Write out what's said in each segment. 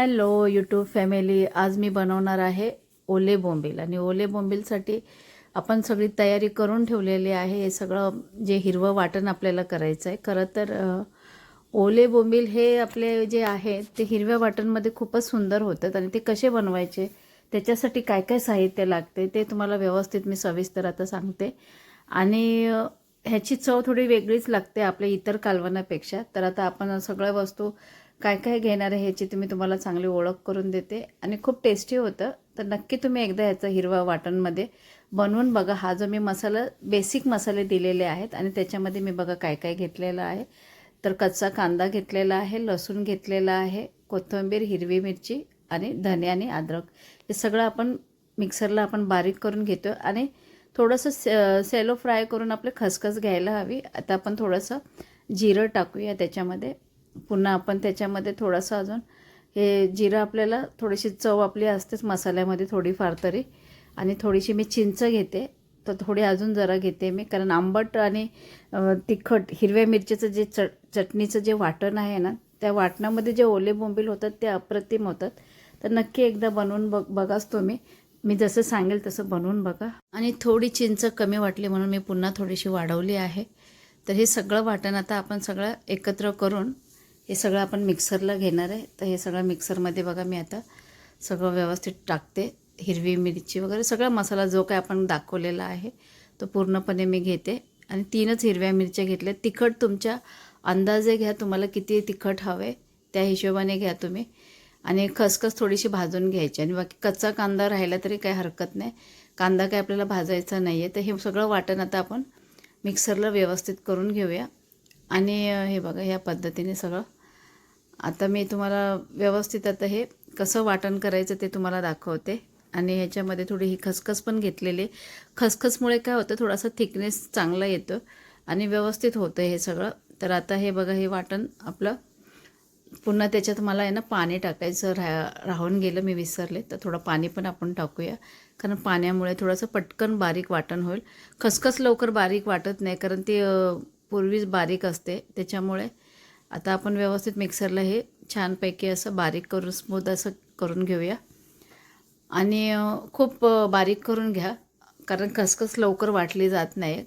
Hello YouTube family आज मी बनवणार आहे ओले बोंबील आणि ओले बोंबीलसाठी आपण सगळी तयारी करून ठेवलेली आहे. हे सगळं जे हिरवं वाटण आपल्याला करायचं आहे. खरं तर ओले बोंबील हे आपले जे आहे ते हिरव्या वाटणमध्ये खूपच सुंदर होतात आणि ते कसे बनवायचे त्याच्यासाठी काय काय साहित्य लागते ते तुम्हाला व्यवस्थित मी सविस्तर आता सांगते. आणि ह्याची चव थोडी वेगळीच लागते आपल्या इतर कालवण्यापेक्षा तर आता आपण सगळ्या वस्तू काय काय घेणार आहे ह्याची तुम्ही तुम्हाला चांगली ओळख करून देते. आणि खूप टेस्टी होतं. तर नक्की तुम्ही एकदा ह्याचं हिरवा वाटणमध्ये बनवून बघा. हा जो मी मसाला बेसिक मसाले दिलेले आहेत आणि त्याच्यामध्ये मी बघा काय काय घेतलेलं आहे. तर कच्चा कांदा घेतलेला आहे लसूण घेतलेला आहे कोथिंबीर हिरवी मिरची आणि धने आणि अद्रक. हे सगळं आपण मिक्सरला आपण बारीक करून घेतो आणि थोडंसं से सेलो फ्राय करून आपले खसखस घ्यायला हवी. आता आपण थोडंसं जिरं टाकूया त्याच्यामध्ये. पुन्हा आपण त्याच्यामध्ये थोडंसं अजून हे जिरं आपल्याला थोडीशी चव आपली असतेच मसाल्यामध्ये थोडीफार तरी. आणि थोडीशी मी चिंच घेते. तर थोडी अजून जरा घेते मी. कारण आंबट आणि तिखट हिरव्या मिरचीचं जे चट चटणीचं जे वाटण आहे ना त्या वाटणामध्ये जे ओले बोंबील होतात ते अप्रतिम होतात. तर नक्की एकदा बनवून बघ बघाच तुम्ही. मी जसं सांगेल तसं बनवून बघा. आणि थोडी चिंच कमी वाटली म्हणून मी पुन्हा थोडीशी वाढवली आहे. तर हे सगळं वाटण आता आपण सगळं एकत्र करून हे सगळं आपण मिक्सरला घेणार आहे. तर हे सगळं मिक्सरमध्ये बघा मी आता सगळं व्यवस्थित टाकते. हिरवी मिरची वगैरे सगळा मसाला जो काय आपण दाखवलेला आहे तो पूर्णपणे मी घेते. आणि तीनच हिरव्या मिरच्या घेतल्या. तिखट तुमच्या अंदाजे घ्या तुम्हाला किती तिखट हवे त्या हिशोबाने घ्या तुम्ही. आणि खसखस थोडीशी भाजून घ्यायची. आणि बाकी कच्चा कांदा राहिला तरी काही हरकत नाही. कांदा काय आपल्याला भाजायचा नाही आहे तर हे सगळं वाटण आता आपण मिक्सरला व्यवस्थित करून घेऊया. आणि हे बघा ह्या पद्धतीने सगळं आता मी तुम्हाला व्यवस्थित आता हे कसं वाटण करायचं ते तुम्हाला दाखवते. आणि ह्याच्यामध्ये थोडी ही खसखस पण घेतलेली. आहे. खसखसमुळे काय होतं थोडासा थिकनेस चांगला येतो आणि व्यवस्थित होतं हे सगळं. तर आता हे बघा हे वाटण आपलं पुन्हा त्याच्यात मला आहे ना पाणी टाकायचं राह राहून गेलं मी विसरले. तर थोडं पाणी पण आपण टाकूया. कारण पाण्यामुळे थोडंसं पटकन बारीक वाटण होईल. खसखस लवकर बारीक वाटत नाही कारण ती पूर्वीच बारीक असते. त्याच्यामुळे आता आपण व्यवस्थित मिक्सरला हे छानपैकी असं बारीक करून स्मूथ असं करून घेऊया. आणि खूप बारीक करून घ्या कारण खसखस लवकर वाटली जात नाही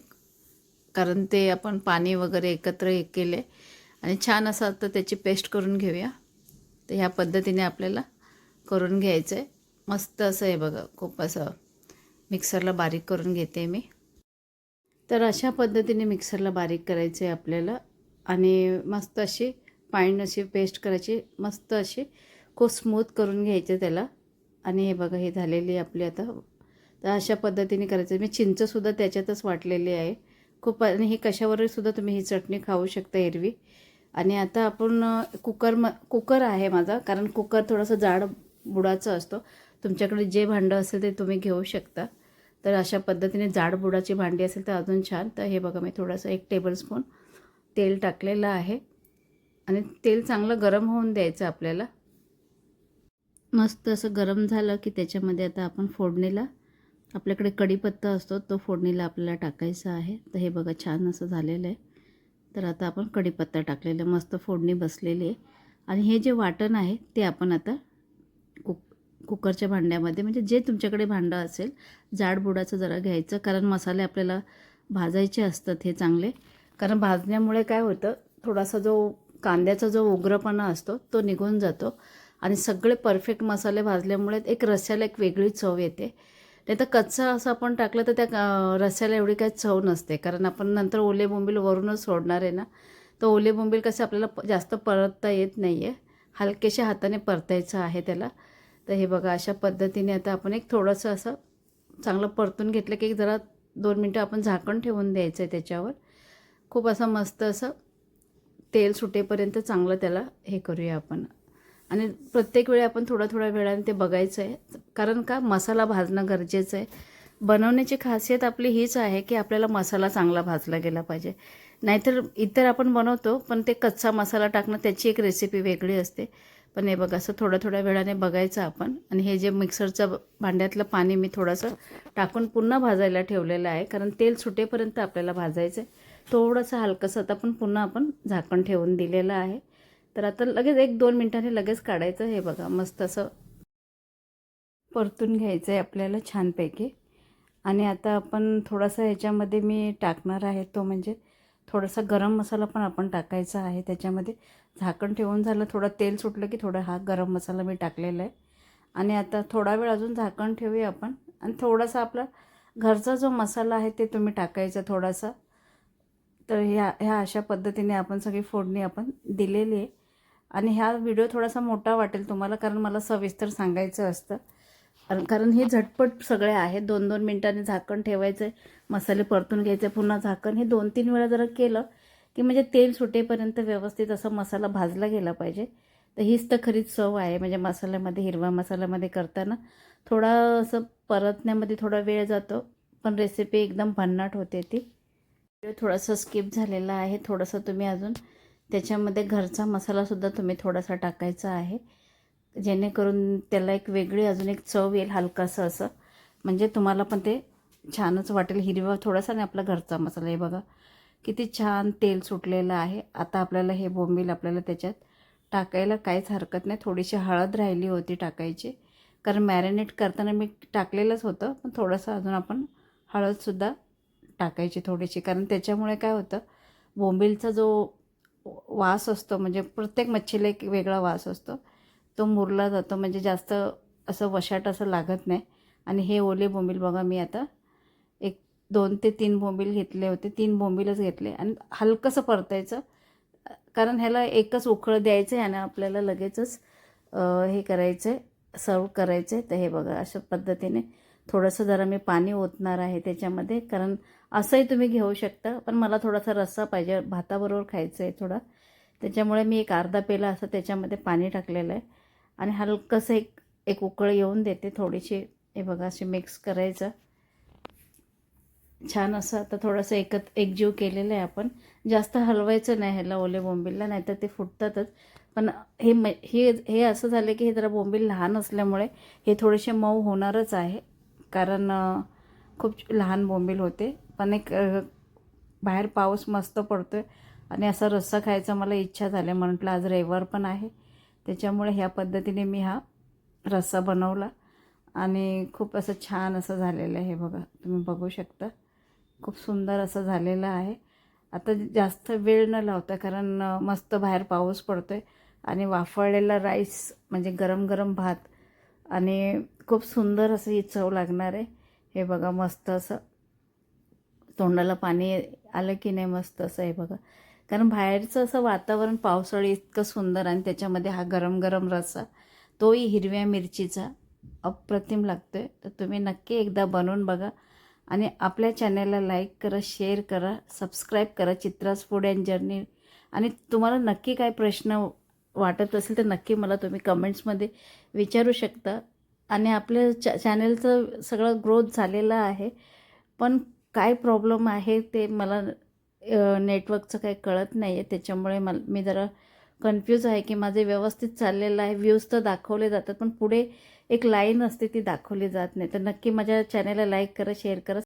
कारण ते आपण पाणी वगैरे एकत्र हे केले. आणि छान असं आता त्याची पेस्ट करून घेऊया. तर ह्या पद्धतीने आपल्याला करून घ्यायचं आहे मस्त असं आहे बघा खूप असं मिक्सरला बारीक करून घेते मी. तर अशा पद्धतीने मिक्सरला बारीक करायचं आहे आपल्याला. आणि मस्त अशी फाईन अशी पेस्ट करायची मस्त अशी खूप स्मूथ करून घ्यायचं त्याला. आणि हे बघा हे झालेली आपली आता तर अशा पद्धतीने करायचं. मी चिंचसुद्धा त्याच्यातच वाटलेली आहे. खूप आणि ही कशावरही सुद्धा तुम्ही ही चटणी खाऊ शकता एरवी. आणि आता आपण कुकर म कुकर आहे माझा कारण कुकर थोडंसं जाड बुडाचं असतो. तुमच्याकडे जे भांडं असेल ते तुम्ही घेऊ शकता. तर अशा पद्धतीने जाड बुडाची भांडी असेल तर अजून छान. तर हे बघा मी थोडंसं एक टेबलस्पून तेल टाकलेलं आहे. आणि तेल चांगलं गरम होऊन द्यायचं आपल्याला. मस्त असं गरम झालं की त्याच्यामध्ये आता आपण फोडणीला आपल्याकडे कढीपत्ता असतो तो फोडणीला आपल्याला टाकायचा आहे. तर हे बघा छान असं झालेलं आहे. तर आता आपण कढीपत्ता टाकलेला आहे. मस्त फोडणी बसलेली आहे. आणि हे जे वाटण आहे ते आपण आता कुक कुकरच्या भांड्यामध्ये म्हणजे जे तुमच्याकडे भांडं असेल जाड बुडाचं जरा घ्यायचं. कारण मसाले आपल्याला भाजायचे असतात हे चांगले. कारण भाजण्यामुळे काय होतं थोडासा जो कांद्याचा जो उग्रपणा असतो तो निघून जातो. आणि सगळे परफेक्ट मसाले भाजल्यामुळे एक रस्स्याला एक वेगळी चव येते. नाही तर कच्चा असं आपण टाकलं तर त्या अं, रस्स्याला एवढी काही चव नसते. कारण आपण नंतर ओले बोंबील वरूनच सोडणार आहे ना. तर ओले बोंबील कसे आपल्याला जास्त परतता येत नाही आहे हलकेशा हाताने परतायचं आहे त्याला. तर हे बघा अशा पद्धतीने आता आपण एक थोडंसं असं चांगलं परतून घेतलं की एक जरा दोन मिनटं आपण झाकण ठेवून द्यायचं आहे त्याच्यावर. खूप असं मस्त असं तेल सुटेपर्यंत चांगलं त्याला हे करूया आपण. आणि प्रत्येक वेळी आपण थोडा थोड्या वेळाने ते बघायचं आहे कारण का मसाला भाजणं गरजेचं आहे. बनवण्याची खासियत आपली हीच आहे की आपल्याला मसाला चांगला भाजला गेला पाहिजे. नाहीतर इतर आपण बनवतो पण ते कच्चा मसाला टाकणं त्याची एक रेसिपी वेगळी असते. पण हे बघा असं थोड्या थोड्या वेळाने बघायचं आपण. आणि हे जे मिक्सरचं भांड्यातलं पाणी मी थोडंसं टाकून पुन्हा भाजायला ठेवलेलं आहे. कारण तेल सुटेपर्यंत आपल्याला भाजायचं आहे थोडंसं हलकंसं आता पण पुन्हा आपण झाकण ठेवून दिलेलं आहे. तर आता लगेच एक दोन मिनटांनी लगेच काढायचं हे बघा. मस्त असं परतून घ्यायचं आहे आपल्याला छानपैकी. आणि आता आपण थोडासा ह्याच्यामध्ये मी टाकणार आहे तो म्हणजे थोडासा गरम मसाला पण आपण टाकायचा आहे त्याच्यामध्ये. झाकण ठेवून झालं थोडं तेल सुटलं की थोडा हा गरम मसाला मी टाकलेला आहे. आणि आता थोडा वेळ अजून झाकण ठेवूया आपण. आणि थोडासा आपला घरचा जो मसाला आहे ते तुम्ही टाकायचा थोडासा. तर ह्या ह्या अशा पद्धतीने आपण सगळी फोडणी आपण दिलेली आहे. आणि ह्या व्हिडिओ थोडासा मोठा वाटेल तुम्हाला कारण मला सविस्तर सांगायचं असतं. कारण- कारण हे झटपट सगळे आहेत. दोन दोन मिनटांनी झाकण ठेवायचं मसाले परतून घ्यायचे पुन्हा झाकण. हे दोन तीन वेळा जरा केलं की म्हणजे तेल सुटेपर्यंत व्यवस्थित असा मसाला भाजला गेला पाहिजे. तर हीच तर खरीच चव आहे. म्हणजे मसाल्यामध्ये हिरवा मसाल्यामध्ये करताना थोडा असं परतण्यामध्ये थोडा वेळ जातो पण रेसिपी एकदम भन्नाट होते ती. थोडासा स्किप झालेला आहे. थोडंसं तुम्ही अजून त्याच्यामध्ये घरचा मसालासुद्धा तुम्ही थोडासा टाकायचा आहे. जेणेकरून त्याला एक वेगळी अजून एक चव येईल हलकासं असं. म्हणजे तुम्हाला पण ते छानच वाटेल. हिरवा थोडासा नाही आपला घरचा मसाला. हे बघा किती छान तेल सुटलेलं आहे. आता आपल्याला हे बोंबील आपल्याला त्याच्यात टाकायला काहीच हरकत नाही. थोडीशी हळद राहिली होती टाकायची. कारण मॅरिनेट करताना मी टाकलेलंच होतं. पण थोडंसं अजून आपण हळदसुद्धा टाकायची थोडीशी कारण त्याच्यामुळे काय होतं बोंबीलचा जो वास असतो म्हणजे प्रत्येक मच्छीला एक वेगळा वास असतो. तो मुरला जातो म्हणजे जास्त असं वशाट असं लागत नाही. आणि हे ओले बोंबील बघा मी आता एक दोन ते तीन बोंबील घेतले होते. तीन बोंबीलच घेतले. आणि हलकंसं परतायचं. कारण ह्याला एकच उखळ द्यायचं आहे आणि आपल्याला लगेचच हे करायचं आहे सर्व करायचं आहे तर हे बघा अशा पद्धतीने थोडंसं जरा मी पाणी ओतणार आहे त्याच्यामध्ये. कारण असंही तुम्ही घेऊ शकता पण मला थोडासा रस्सा पाहिजे. भाताबरोबर खायचं आहे थोडा. त्याच्यामुळे मी एक अर्धा पेला असं त्याच्यामध्ये पाणी टाकलेलं आहे. आणि हलकंसं एक एक उकळ येऊन देते थोडीशी. हे बघा असे मिक्स करायचं. छान असं आता थोडंसं एकत एकजीव केलेलं आहे आपण. जास्त हलवायचं नाही ह्याला ओले बोंबीलला नाहीतर ते फुटतातच. पण हे म हे हे असं झालं की हे जरा बोंबील लहान असल्यामुळे हे थोडेसे मऊ होणारच आहे. कारण खूप लहान बोंबील होते. पण एक बाहेर पाऊस मस्त पडतो आहे आणि असा रस्सा खायचा मला इच्छा झाली. म्हटलं आज रविवार पण आहे. त्याच्यामुळे ह्या पद्धतीने मी हा रस्सा बनवला आणि खूप असं छान असं झालेलं आहे. हे बघा तुम्ही बघू शकता. खूप सुंदर असं झालेलं आहे. आता जास्त वेळ न लावता कारण मस्त बाहेर पाऊस पडतो आहे आणि वाफळलेला राईस म्हणजे गरम गरम भात आणि खूप सुंदर असं ही चव लागणार आहे. हे बघा मस्त असं. तोंडाला पाणी आलं की नाही मस्त असं हे बघा. कारण बाहेरचं असं वातावरण पावसाळी इतकं सुंदर आणि त्याच्यामध्ये हा गरम गरम रस्सा तोही हिरव्या मिरचीचा अप्रतिम लागतो आहे तर तुम्ही नक्की एकदा बनवून बघा आणि आपल्या चॅनलला लाईक करा शेअर करा सबस्क्राईब करा चित्रास फूड अँड जर्नी आणि तुम्हाला नक्की काय प्रश्न वाटत असेल तर नक्की मला तुम्ही कमेंट्समध्ये विचारू शकता. आणि आपल्या चॅ चॅनलचं सगळं ग्रोथ झालेलं आहे. पण काय प्रॉब्लेम आहे ते मला नेटवर्कचं काही कळत नाही आहे त्याच्यामुळे मला मी जरा कन्फ्यूज आहे की माझे व्यवस्थित चाललेलं आहे. व्ह्यूज तर दाखवले जातात पण पुढे एक लाईन असते ती दाखवली जात नाही. तर नक्की माझ्या चॅनलला लाईक करा शेअर करा.